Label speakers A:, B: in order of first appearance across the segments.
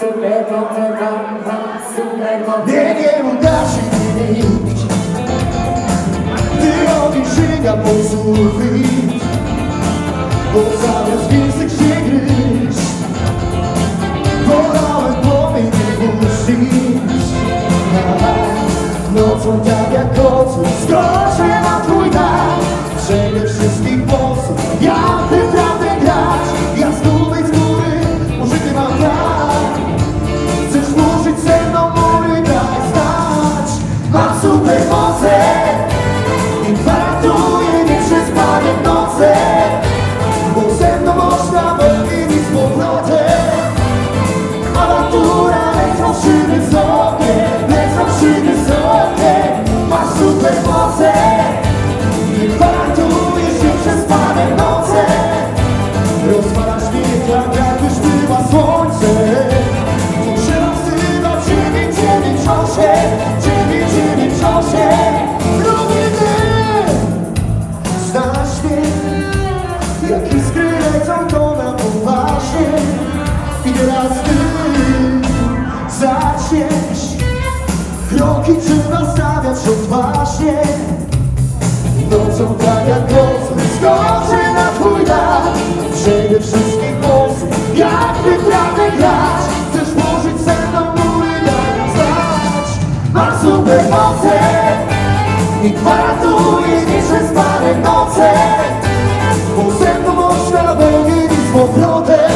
A: supermoce
B: Nie, nie uda się nic Gdy ogień sięga po sufit Bo zamiast więcej się gryźć Wolałem płomień nie puścić. Nocą tak jak kocu Skoczę na twój dach. Przejdę wszystkich posłów Ja wyprawię słońce. To trzeba wzywać 998 998 Lubię Cię Znasz mnie. Jak iskry lecą to na poważnie. I teraz Ty zaczniesz. Kroki trzeba stawiać odważnie Nocą tak jak I gwarantuję nieprzespane noce Bo ze mną można wymienić z powrotem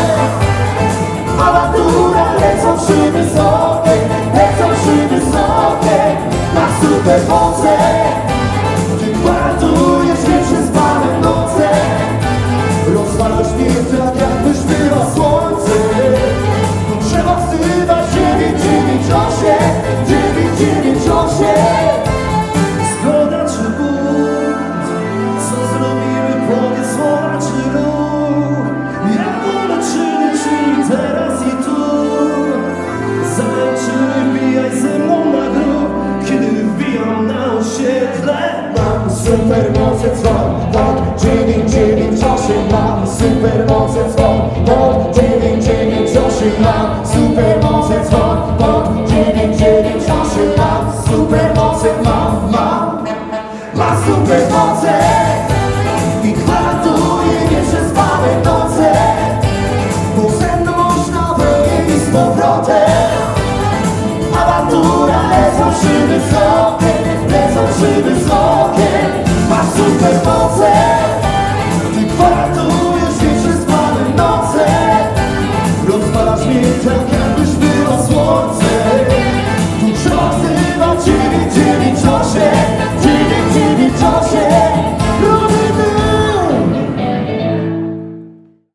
B: Awantura lecą szyby z okien Lecą szyby z okien Masz supermoce Ty gwarantujesz nieprzespane noce Rozwalasz mnie tak jakbyś była słońce supermoce dzwon. Pod 998 Mam supermoce dzwon. Pod 998 Mam supermoce dzwon. Pod 998 Mam supermoce mam, mam Mam supermoce I gwarantuję nieprzespane noce. Bo ze mną można wymienić z powrotem. Awantura lecą szyby